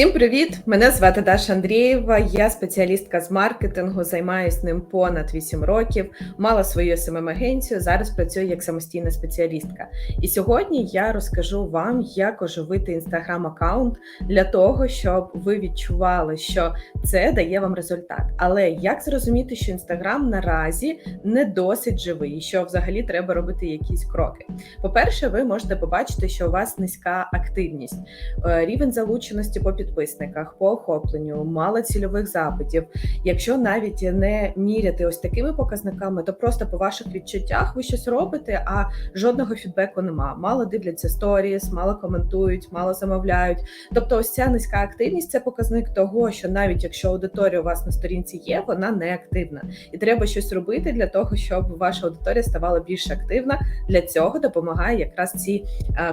Всім привіт! Мене звати Даша Андрієва. Я спеціалістка з маркетингу, займаюся ним понад 8 років. Мала свою смм агенцію зараз працюю як самостійна спеціалістка. І сьогодні я розкажу вам, як оживити інстаграм-аккаунт для того, щоб ви відчували, що це дає вам результат. Але як зрозуміти, що інстаграм наразі не досить живий, і що взагалі треба робити якісь кроки? По-перше, ви можете побачити, що у вас низька активність, е, рівень залученості по підписниках, по охопленню, мало цільових запитів. Якщо навіть не міряти ось такими показниками, то просто по ваших відчуттях ви щось робите, а жодного фідбеку нема. Мало дивляться сторіс, мало коментують, мало замовляють. Тобто, ось ця низька активність це показник того, що навіть якщо аудиторія у вас на сторінці є, вона не активна, і треба щось робити для того, щоб ваша аудиторія ставала більш активна. Для цього допомагає якраз ці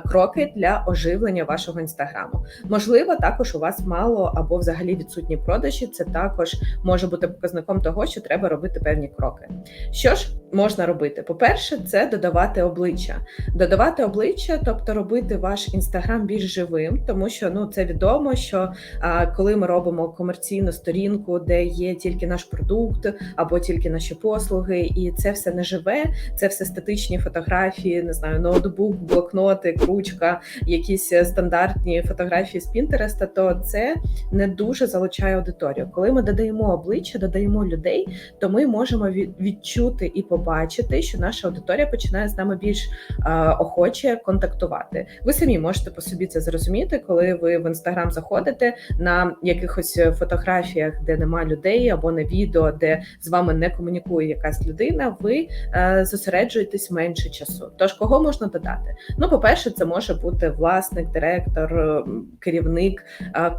кроки для оживлення вашого інстаграму. Можливо, також у вас мало або взагалі відсутні продажі. Це також може бути показником того, що треба робити певні кроки. Що ж можна робити? По-перше, це додавати обличчя, додавати обличчя, тобто робити ваш інстаграм більш живим, тому що ну це відомо, що а, коли ми робимо комерційну сторінку, де є тільки наш продукт або тільки наші послуги, і це все не живе, це все статичні фотографії, не знаю, ноутбук, блокноти, кручка, якісь стандартні фотографії з Пінтереста, то це не дуже залучає аудиторію. Коли ми додаємо обличчя, додаємо людей, то ми можемо відчути і побачити, що наша аудиторія починає з нами більш е, охоче контактувати. Ви самі можете по собі це зрозуміти, коли ви в інстаграм заходите на якихось фотографіях, де нема людей, або на відео, де з вами не комунікує якась людина. Ви е, зосереджуєтесь менше часу. Тож кого можна додати? Ну, по перше, це може бути власник, директор, керівник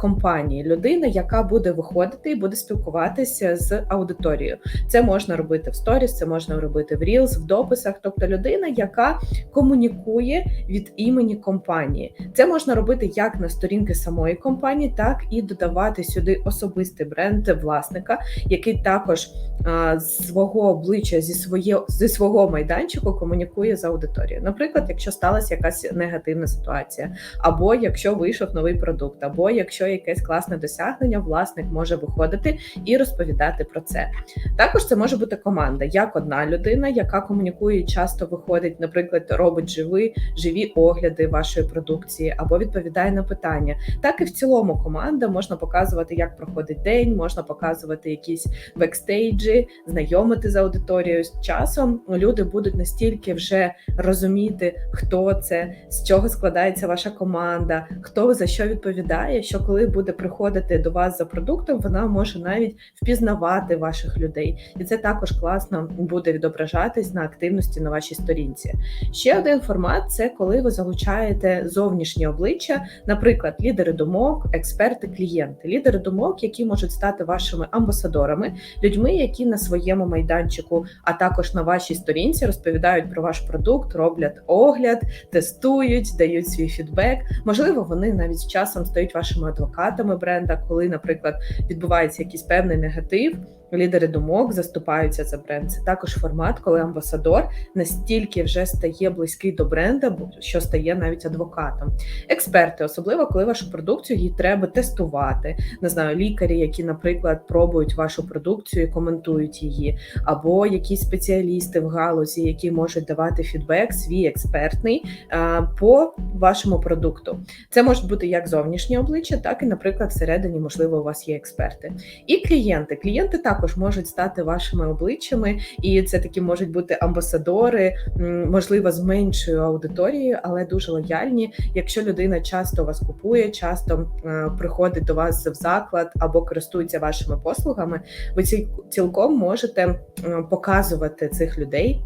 компанії, людина, яка буде виходити і буде спілкуватися з аудиторією. Це можна робити в сторіс, це можна робити в Reels, в дописах. Тобто людина, яка комунікує від імені компанії. Це можна робити як на сторінки самої компанії, так і додавати сюди особистий бренд власника, який також а, з свого обличчя зі своє зі свого майданчику комунікує з аудиторією. Наприклад, якщо сталася якась негативна ситуація, або якщо вийшов новий продукт, або якщо якесь класне досягнення, власник може виходити і розповідати про це. Також це може бути команда, як одна людина, яка комунікує, часто виходить, наприклад, робить живі, живі огляди вашої продукції або відповідає на питання. Так і в цілому команда можна показувати, як проходить день, можна показувати якісь бекстейджі, знайомити з аудиторією з часом. Люди будуть настільки вже розуміти, хто це, з чого складається ваша команда, хто за що відповідає, що коли буде приходити до вас за продуктом, вона може навіть впізнавати ваших людей, і це також класно буде відображатись на активності на вашій сторінці. Ще один формат це коли ви залучаєте зовнішні обличчя, наприклад, лідери думок, експерти, клієнти, лідери думок, які можуть стати вашими амбасадорами, людьми, які на своєму майданчику, а також на вашій сторінці розповідають про ваш продукт, роблять огляд, тестують, дають свій фідбек. Можливо, вони навіть з часом стають вашими адвокатами бренда, коли, наприклад, відбувається якийсь певний негатив. Лідери думок заступаються за бренд. Це також формат, коли амбасадор настільки вже стає близький до бренда, що стає навіть адвокатом. Експерти, особливо коли вашу продукцію їй треба тестувати. Не знаю, лікарі, які, наприклад, пробують вашу продукцію і коментують її, або якісь спеціалісти в галузі, які можуть давати фідбек, свій експертний по вашому продукту. Це можуть бути як зовнішні обличчя, так і, наприклад, всередині, можливо, у вас є експерти. І клієнти. Клієнти також також можуть стати вашими обличчями, і це такі можуть бути амбасадори, можливо, з меншою аудиторією, але дуже лояльні. Якщо людина часто вас купує, часто е, приходить до вас в заклад або користується вашими послугами, ви цілком можете показувати цих людей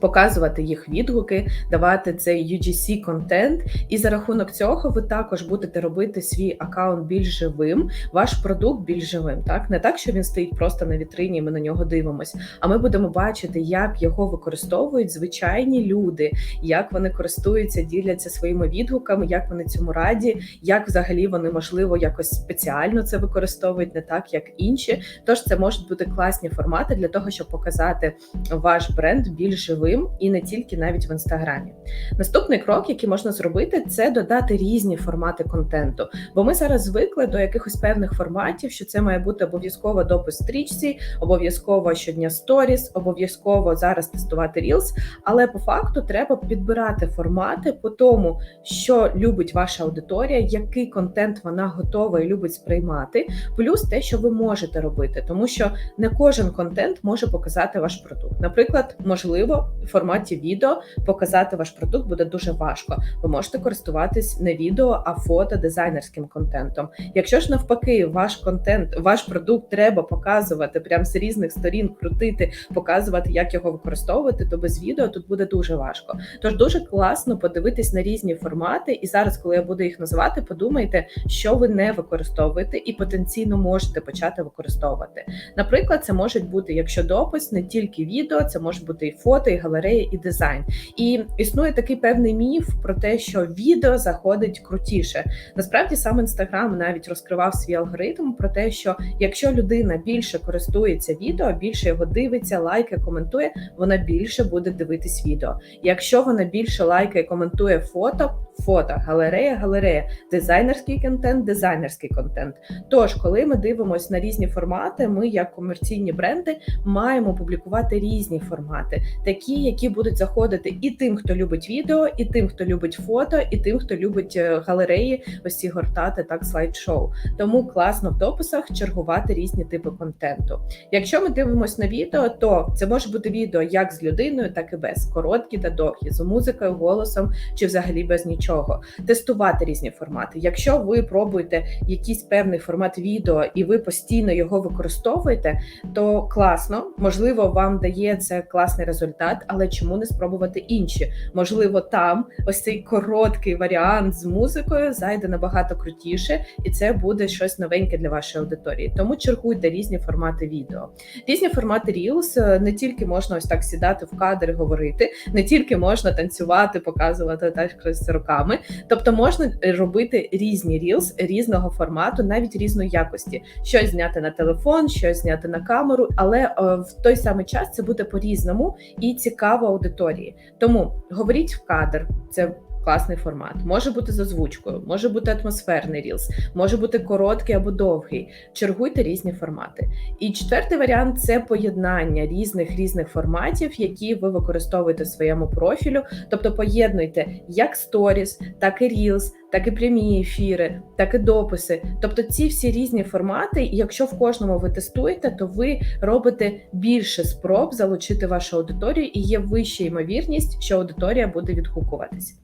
показувати їх відгуки, давати цей UGC контент, і за рахунок цього ви також будете робити свій аккаунт більш живим, ваш продукт більш живим. Так не так, що він стоїть просто на вітрині, і ми на нього дивимося. А ми будемо бачити, як його використовують звичайні люди, як вони користуються, діляться своїми відгуками, як вони цьому раді, як взагалі вони можливо якось спеціально це використовують, не так як інші. Тож це можуть бути класні формати для того, щоб показати ваш бренд більш живим і не тільки навіть в інстаграмі. Наступний крок, який можна зробити, це додати різні формати контенту. Бо ми зараз звикли до якихось певних форматів, що це має бути обов'язково допис стрічці, обов'язково щодня сторіс, обов'язково зараз тестувати Reels, Але по факту треба підбирати формати по тому, що любить ваша аудиторія, який контент вона готова і любить сприймати, плюс те, що ви можете робити, тому що не кожен контент може показати ваш продукт. Наприклад, можливо, в форматі відео показати ваш продукт буде дуже важко. Ви можете користуватись не відео, а фото дизайнерським контентом. Якщо ж навпаки, ваш контент, ваш продукт треба показувати прямо з різних сторін, крутити, показувати, як його використовувати, то без відео тут буде дуже важко. Тож дуже класно подивитись на різні формати, і зараз, коли я буду їх називати, подумайте, що ви не використовуєте і потенційно можете почати використовувати. Наприклад, це може бути, якщо допис, не тільки відео, це може бути і фото, і галерея, і дизайн. І існує такий певний міф про те, що відео заходить крутіше. Насправді сам інстаграм навіть розкривав свій алгоритм про те, що якщо людина більше користується відео, більше його дивиться, лайкає, коментує, вона більше буде дивитись відео. Якщо вона більше лайкає, коментує фото, фото, галерея, галерея, дизайнерський контент, дизайнерський контент. Тож, коли ми дивимося на різні формати, ми, як комерційні бренди, маємо публікувати різні формати, такі, які будуть заходити і тим, хто любить відео, і тим, хто любить фото, і тим, хто любить е, галереї, ось ці гортати, так слайд-шоу. Тому класно в дописах чергувати різні типи контенту. Якщо ми дивимося на відео, то це може бути відео як з людиною, так і без короткі та довгі, з музикою, голосом чи взагалі без нічого. Тестувати різні формати. Якщо ви пробуєте якийсь певний формат відео і ви постійно його використовуєте, то класно, можливо, вам дає це класний результат, але чому не спробувати інші? Можливо, там ось цей короткий варіант з музикою зайде набагато крутіше, і це буде щось новеньке для вашої аудиторії. Тому чергуйте різні формати відео. Різні формати Reels е, не тільки можна ось так сідати в кадр і говорити, не тільки можна танцювати, показувати так з руками. Тобто можна робити різні Reels різного формату, навіть різної якості. Щось зняти на телефон, щось зняти на камеру, але е, в той самий час це буде по-різному і цікаво аудиторії. Тому говоріть в кадр, це класний формат. Може бути з озвучкою, може бути атмосферний рілс, може бути короткий або довгий. Чергуйте різні формати. І четвертий варіант це поєднання різних різних форматів, які ви використовуєте в своєму профілю. Тобто поєднуйте як сторіс, так і рілс, так і прямі ефіри, так і дописи. Тобто ці всі різні формати, і якщо в кожному ви тестуєте, то ви робите більше спроб залучити вашу аудиторію, і є вища ймовірність, що аудиторія буде відгукуватись.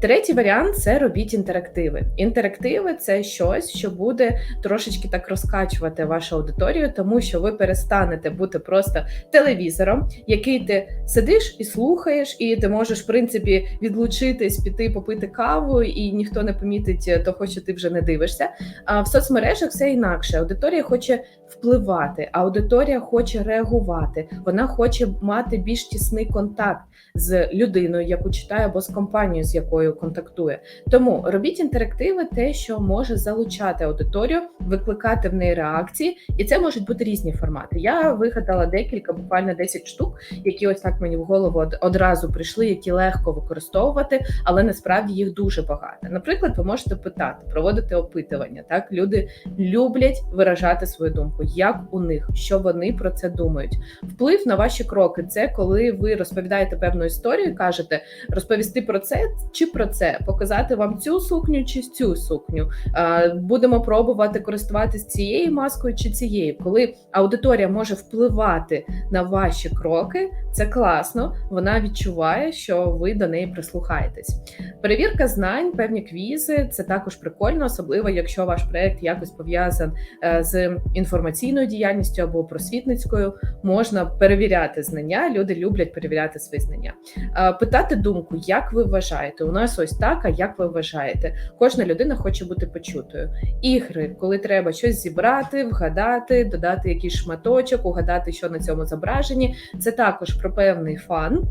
Третій варіант це робіть інтерактиви. Інтерактиви це щось, що буде трошечки так розкачувати вашу аудиторію, тому що ви перестанете бути просто телевізором, який ти сидиш і слухаєш, і ти можеш в принципі відлучитись, піти попити каву, і ніхто не помітить того, що ти вже не дивишся. А в соцмережах все інакше. Аудиторія хоче впливати, аудиторія хоче реагувати, вона хоче мати більш тісний контакт з людиною, яку читає, або з компанією, з якою контактує. Тому робіть інтерактиви, те, що може залучати аудиторію, викликати в неї реакції, і це можуть бути різні формати. Я вигадала декілька, буквально 10 штук, які ось так мені в голову одразу прийшли, які легко використовувати, але насправді їх дуже багато. Наприклад, ви можете питати, проводити опитування. Так люди люблять виражати свою думку, як у них, що вони про це думають. Вплив на ваші кроки це коли ви розповідаєте певну історію, кажете розповісти про це чи про це, показати вам цю сукню чи цю сукню. Будемо пробувати користуватися цією маскою чи цією. Коли аудиторія може впливати на ваші кроки, це класно. Вона відчуває, що ви до неї прислухаєтесь. Перевірка знань, певні квізи це також прикольно, особливо якщо ваш проект якось пов'язан е, з інформаційною діяльністю або просвітницькою. Можна перевіряти знання. Люди люблять перевіряти свої знання, питати думку, як ви вважаєте, у нас ось так, а як ви вважаєте? Кожна людина хоче бути почутою. Ігри, коли треба щось зібрати, вгадати, додати якийсь шматочок, угадати, що на цьому зображенні. Це також про певний фан.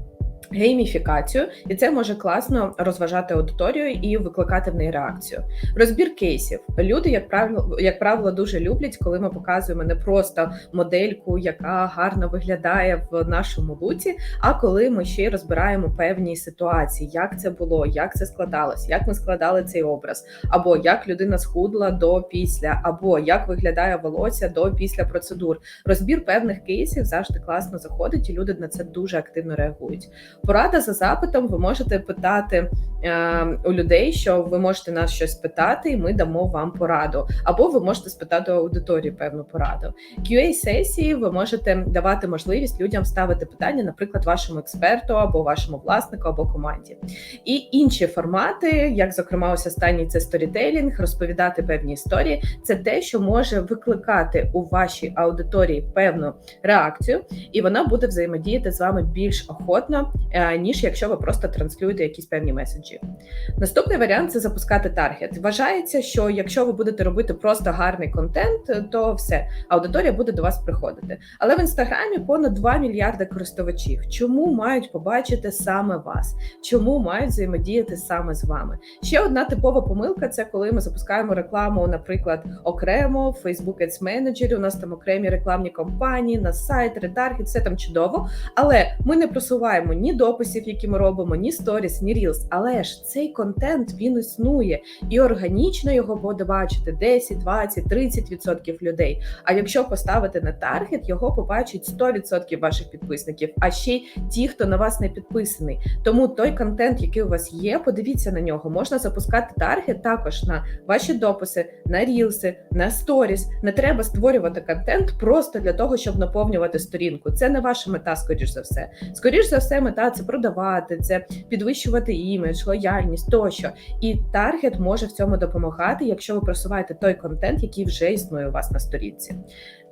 Гейміфікацію, і це може класно розважати аудиторію і викликати в неї реакцію. Розбір кейсів. Люди, як правило, як правило, дуже люблять, коли ми показуємо не просто модельку, яка гарно виглядає в нашому луці, а коли ми ще й розбираємо певні ситуації, як це було, як це складалось, як ми складали цей образ, або як людина схудла до після, або як виглядає волосся до після процедур. Розбір певних кейсів завжди класно заходить, і люди на це дуже активно реагують. Порада за запитом. Ви можете питати е, у людей, що ви можете нас щось питати, і ми дамо вам пораду. Або ви можете спитати у аудиторії певну пораду. qa сесії ви можете давати можливість людям ставити питання, наприклад, вашому експерту, або вашому власнику, або команді. І інші формати, як зокрема, ось останній це сторітейлінг, розповідати певні історії. Це те, що може викликати у вашій аудиторії певну реакцію, і вона буде взаємодіяти з вами більш охотно. Е, ніж якщо ви просто транслюєте якісь певні меседжі. Наступний варіант це запускати таргет. Вважається, що якщо ви будете робити просто гарний контент, то все аудиторія буде до вас приходити. Але в інстаграмі понад 2 мільярди користувачів. Чому мають побачити саме вас? Чому мають взаємодіяти саме з вами? Ще одна типова помилка це коли ми запускаємо рекламу, наприклад, окремо в Facebook Ads Manager, У нас там окремі рекламні кампанії, на сайт, ретаргет, все там чудово. Але ми не просуваємо ні дописів, які ми робимо, ні сторіс, ні рілс. Але ж цей контент він існує і органічно його буде бачити 10, 20, 30% людей. А якщо поставити на таргет, його побачить 100% ваших підписників, а ще й ті, хто на вас не підписаний. Тому той контент, який у вас є, подивіться на нього. Можна запускати таргет також на ваші дописи, на рілси, на сторіс. Не треба створювати контент просто для того, щоб наповнювати сторінку. Це не ваша мета, скоріш за все. Скоріш за все, мета це продавати, це підвищувати імідж, лояльність тощо. І таргет може в цьому допомагати, якщо ви просуваєте той контент, який вже існує у вас на сторінці.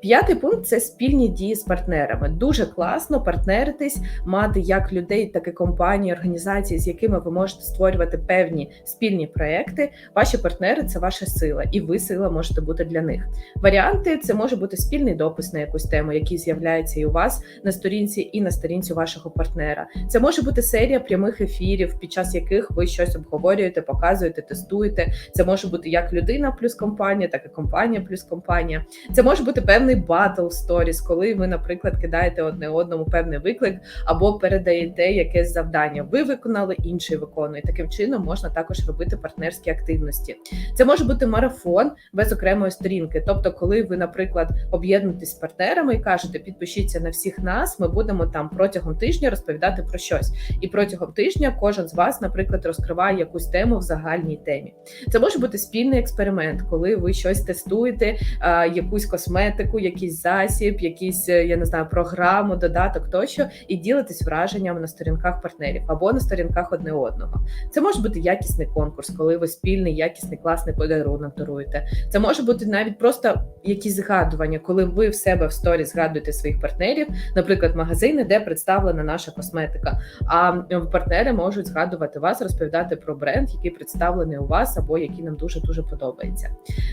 П'ятий пункт це спільні дії з партнерами. Дуже класно партнеритись, мати як людей, так і компанії, організації, з якими ви можете створювати певні спільні проекти. Ваші партнери це ваша сила, і ви сила можете бути для них. Варіанти це може бути спільний допис на якусь тему, який з'являється і у вас на сторінці, і на сторінці вашого партнера. Це може бути серія прямих ефірів, під час яких ви щось обговорюєте, показуєте, тестуєте. Це може бути як людина плюс компанія, так і компанія плюс компанія. Це може бути певний певний батл сторіс, коли ви, наприклад, кидаєте одне одному певний виклик або передаєте якесь завдання. Ви виконали, інший виконує. Таким чином можна також робити партнерські активності. Це може бути марафон без окремої сторінки. Тобто, коли ви, наприклад, об'єднуєтесь з партнерами і кажете, підпишіться на всіх нас, ми будемо там протягом тижня розповідати про щось. І протягом тижня кожен з вас, наприклад, розкриває якусь тему в загальній темі. Це може бути спільний експеримент, коли ви щось тестуєте, якусь косметику якийсь засіб, якісь е, я не знаю, програму, додаток тощо, і ділитись враженнями на сторінках партнерів або на сторінках одне одного. Це може бути якісний конкурс, коли ви спільний, якісний, класний подарунок даруєте. Це може бути навіть просто якісь згадування, коли ви в себе в сторі згадуєте своїх партнерів, наприклад, магазини, де представлена наша косметика. А партнери можуть згадувати вас, розповідати про бренд, який представлений у вас, або який нам дуже дуже подобається.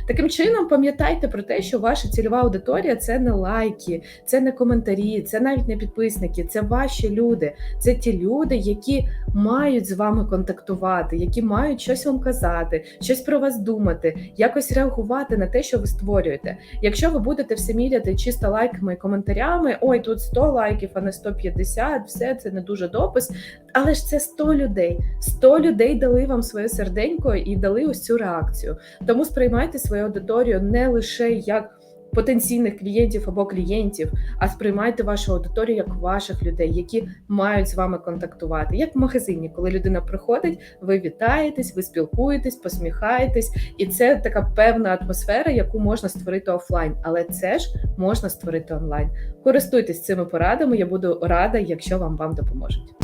Таким чином, пам'ятайте про те, що ваша цільова аудиторія аудиторія це не лайки, це не коментарі, це навіть не підписники, це ваші люди. Це ті люди, які мають з вами контактувати, які мають щось вам казати, щось про вас думати, якось реагувати на те, що ви створюєте. Якщо ви будете все міряти чисто лайками і коментарями, ой, тут 100 лайків, а не 150, все це не дуже допис. Але ж це 100 людей. 100 людей дали вам своє серденько і дали ось цю реакцію. Тому сприймайте свою аудиторію не лише як потенційних клієнтів або клієнтів, а сприймайте вашу аудиторію як ваших людей, які мають з вами контактувати. Як в магазині, коли людина приходить, ви вітаєтесь, ви спілкуєтесь, посміхаєтесь, і це така певна атмосфера, яку можна створити офлайн, але це ж можна створити онлайн. Користуйтесь цими порадами. Я буду рада, якщо вам вам допоможуть.